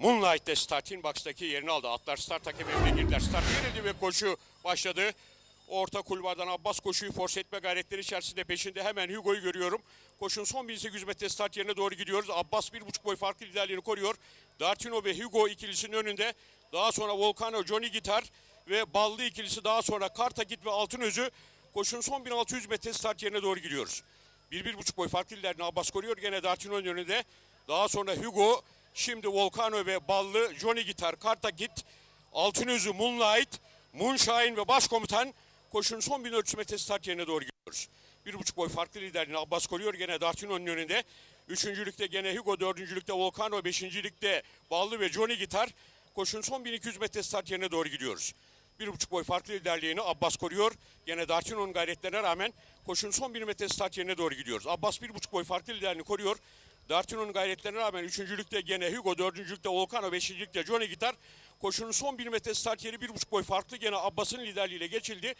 Moonlight'te starting box'taki yerini aldı. Atlar start hakemine girdiler. Start verildi ve koşu başladı. Orta kulvardan Abbas koşuyu force etme gayretleri içerisinde peşinde hemen Hugo'yu görüyorum. Koşun son 1800 metre start yerine doğru gidiyoruz. Abbas bir buçuk boy farklı liderliğini koruyor. Dartino ve Hugo ikilisinin önünde. Daha sonra Volcano, Johnny Gitar ve Ballı ikilisi daha sonra Kartakit ve Altınözü koşun son 1600 metre start yerine doğru gidiyoruz. Bir, bir buçuk boy farklı liderliğini Abbas koruyor. Gene Dartino'nun önünde. Daha sonra Hugo, şimdi Volcano ve Ballı, Johnny Gitar, Kartakit, Altınözü, Moonlight, Moonshine ve Başkomutan koşunun son 1400 metre start yerine doğru gidiyoruz. Bir buçuk boy farklı liderliğini Abbas koruyor. Gene Dartino'nun önünde. Üçüncülükte gene Hugo, dördüncülükte Volcano, beşincilikte Ballı ve Johnny Gitar. Koşun son 1200 metre start yerine doğru gidiyoruz. Bir buçuk boy farklı liderliğini Abbas koruyor. Gene Dartino'nun gayretlerine rağmen koşun son 1 metre start yerine doğru gidiyoruz. Abbas bir buçuk boy farklı liderliğini koruyor. Dartino'nun gayretlerine rağmen üçüncülükte gene Hugo, dördüncülükte Volcano, beşincilikte Johnny Gitar. Koşunun son 1 metre start yeri bir buçuk boy farklı gene Abbas'ın liderliğiyle geçildi.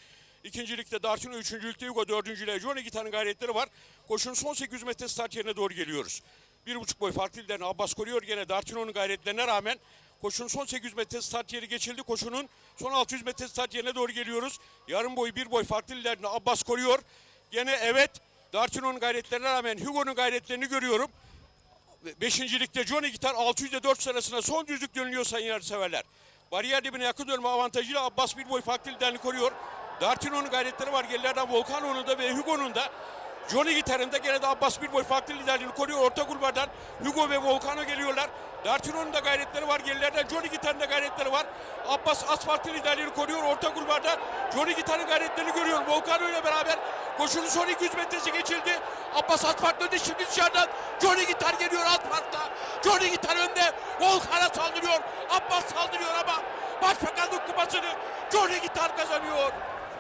İkincilikte Dartino, üçüncülükte Hugo, dördüncüyle Johnny Gitar'ın gayretleri var. Koşunun son 800 metre start yerine doğru geliyoruz. Bir buçuk boy farklı liderini Abbas koruyor. Gene Dartino'nun gayretlerine rağmen koşunun son 800 metre start yeri geçildi. Koşunun son 600 metre start yerine doğru geliyoruz. Yarım boy bir boy farklı liderini Abbas koruyor. Gene evet Dartino'nun gayretlerine rağmen Hugo'nun gayretlerini görüyorum. Beşincilikte Johnny Gitar 600'de 4 sırasına son düzlük dönülüyor sayın severler. Bariyer dibine yakın dönme avantajıyla Abbas bir boy farklı liderini koruyor. Dartino'nun gayretleri var gerilerden Volcano'nun da ve Hugo'nun da. Johnny Gitar'ın da gene de Abbas bir boy farklı liderliğini koruyor. Orta kulvardan Hugo ve Volcano geliyorlar. Dartino'nun da gayretleri var gerilerden. Johnny Gitar'ın da gayretleri var. Abbas az farklı liderliğini koruyor. Orta kulvarda Johnny Gitar'ın gayretlerini görüyor. Volcano ile beraber koşunun son 200 metresi geçildi. Abbas alt farklı önde şimdi dışarıdan. Johnny Gitar geliyor alt farkla. Johnny Gitar önde. Volkan'a saldırıyor. Abbas saldırıyor ama Başbakanlık kupasını Johnny Gitar kazanıyor.